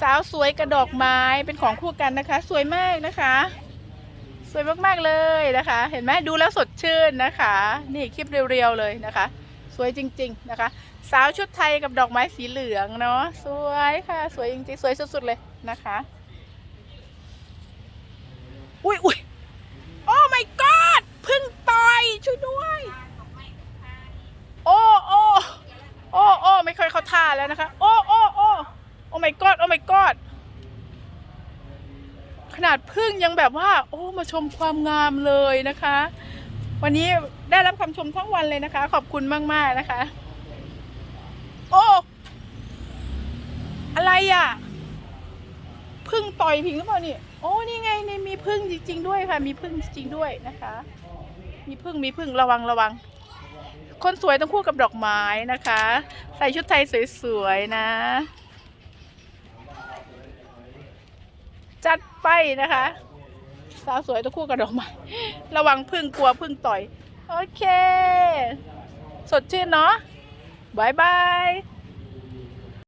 สาวสวยกระดอกไม้เป็นของคู่กันนะคะ สวยมากนะคะ สวยมากๆเลยนะคะ เห็นไหมดูแล้วสดชื่นนะคะ นี่คลิปเรียวๆเลยนะคะ สวยจริง ๆนะคะ สาวชุดไทยกับดอกไม้สีเหลืองเนาะสวยค่ะ สวยจริงๆสวยสุดๆเลยนะคะ อุ้ยอุ้ยโอ้ my god พึ่งต่อยช่วยด้วยโอ้โอ้โอ้โอ้ไม่ค่อยเข้าท่าแล้วนะคะ โอ้โอ้โอ้โอ้ my god ขนาดพึ่งยังแบบว่า โอ้มาชมความงามเลยนะคะ วันนี้ได้รับคำชมทั้งวันเลยนะคะ ขอบคุณมาก ๆ นะคะ โอ้ อะไรอะพึ่งต่อยพิงหรือเปล่านี่โอ้นี่ไงนี่มีพึ่งจริง ๆ ด้วยค่ะ มีพึ่งจริงๆด้วยนะคะ มีพึ่งมีพึ่งระวังระวัง คนสวยต้องคู่กับดอกไม้นะคะ ใส่ชุดไทยสวยๆนะ จัดไปนะคะ สาวสวยตัวคู่กับดอกไม้ระวังพึ่งกลัวพึ่งต่อย โอเค สดชื่นเนาะบายบาย